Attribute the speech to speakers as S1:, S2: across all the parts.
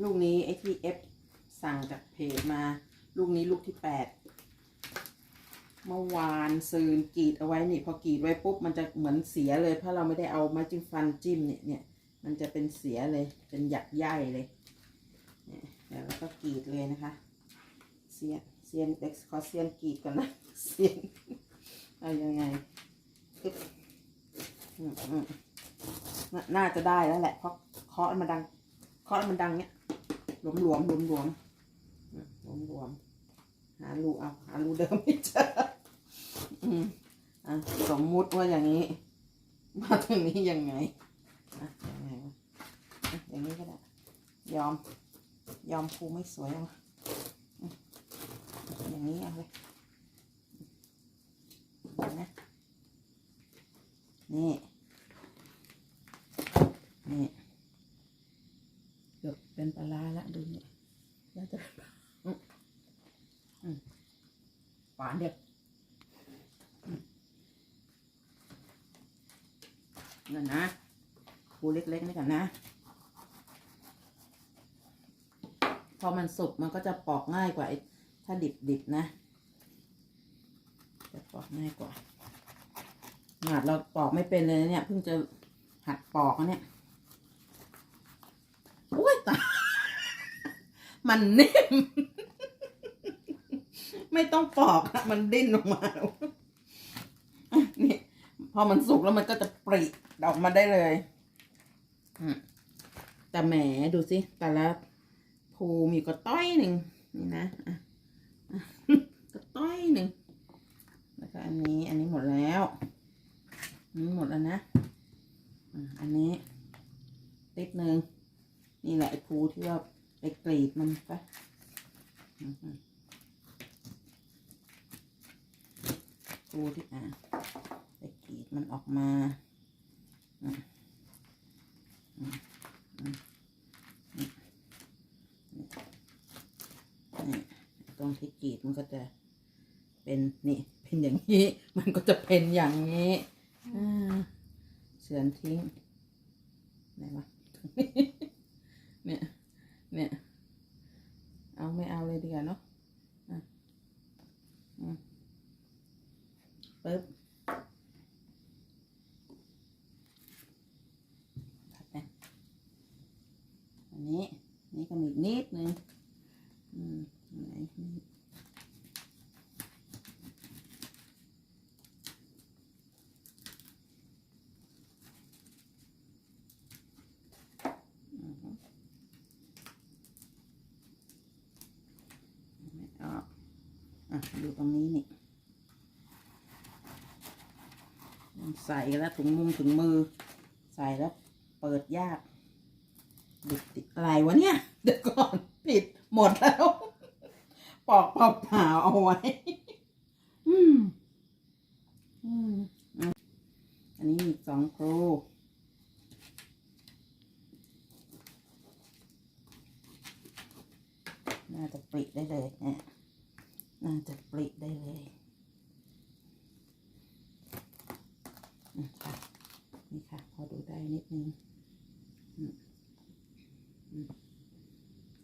S1: ลูกนี้ไอ้ที่เอฟสั่งจากเพจมา ลูกนี้ลูกที่แปดเมื่อวานซืนกรีดเอาไว้นี่พอกรีดไว้ปุ๊บมันจะเหมือนเสียเลยเพราะเราไม่ได้เอาไม้จิ้มฟันจิ้มเนี่ยเนี่ยมันจะเป็นเสียเลยเป็นหยักใยเลยเนี่ยแล้วก็กรีดเลยนะคะเซียนเซียนเด็กขอเซียนกรีดก่อนนะเซียนเอายังไงอึ๊บอืมอืมน่าน่าจะได้แล้วแหละเพราะเคาะมันดังเคาะมันดังเนี่ย หลวมหลวมหลวมหลวมๆหลวมหลวมๆหารูเอาหารูเดิมไม่เจออืมอะสมมุติว่าอย่างนี้ มาตรงนี้ยังไงอะยังไงวะอย่างนี้ก็ได้ ยอม ยอมครูไม่สวยเอาอืมอย่างนี้เอาเลยนไหมนี่นี่เกือบเป็นปลาร้าละดู นี่น่าจะเป็นปลาอืมอืมหวานเด็ดอืมนั่นนะปูเล็กๆนี่กันนะ พอมันสุกมันก็จะปอกง่ายกว่าถ้าดิบๆนะ จะปอกง่ายกว่าหนาดเราปอกไม่เป็นเลยเนี่ยเพิ่งจะหัดปอกนเนี่ยอุ้ยตาย มันนิ่ม ไม่ต้องปอกมันดิ้นออกมานี่พอมันสุกแล้วมันก็จะปริออกมาได้เลยแต่แหมดูสิ แต่ละภูมีกระต้อยหนึ่งนี่นะกระต้อยหนึ่งแล้วก็อันนี้ อันนี้หมดแล้วนนี้หมดแล้วนะอะอันนี้ ติดหนึ่งนี่แหละไอ้ภูที่ว่า ไปกรีดมันปะตูที่อะไปกรีดมันออกมาตรงที่กรีดมันก็จะเป็นนี่เป็นอย่างนี้ มันก็จะเป็นอย่างนี้เสือนทิ้งไหนวะเนี่ย เนี่ย เอาไม่เอาเลยดีกว่าเนาะอะอืมปึ๊บตัดนะอันนี้ นี่ก็มีอีกนิดนึงอืมไหนนี่อือฮึไม่ออก อะดูตรงนี้นี่มันใส่แล้วถุงมุงถุงมือ ใส่แล้วเปิดยากบิดติดอะไรวะเนี่ย เดี๋ยวก่อนปิดหมดแล้ว ปอกเปล่าๆเอาไว้ อืม อืมอะอันนี้มีอีกสองครูน่าจะปริได้เลยเนี่ย น่าจะปริได้เลยอืมค่ะนี่ค่ะ พอดูได้นิดนึง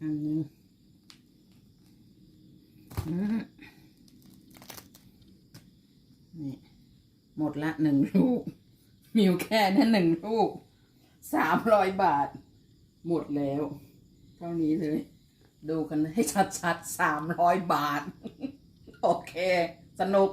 S1: อันนึงนี่หมดละหนึ่งลูกมีแค่นั้นหนึ่งลูกสามร้อยบาท หมดแล้ว เท่านี้เลย ดูกันให้ชัดๆสามร้อยบาท โอเค สนุก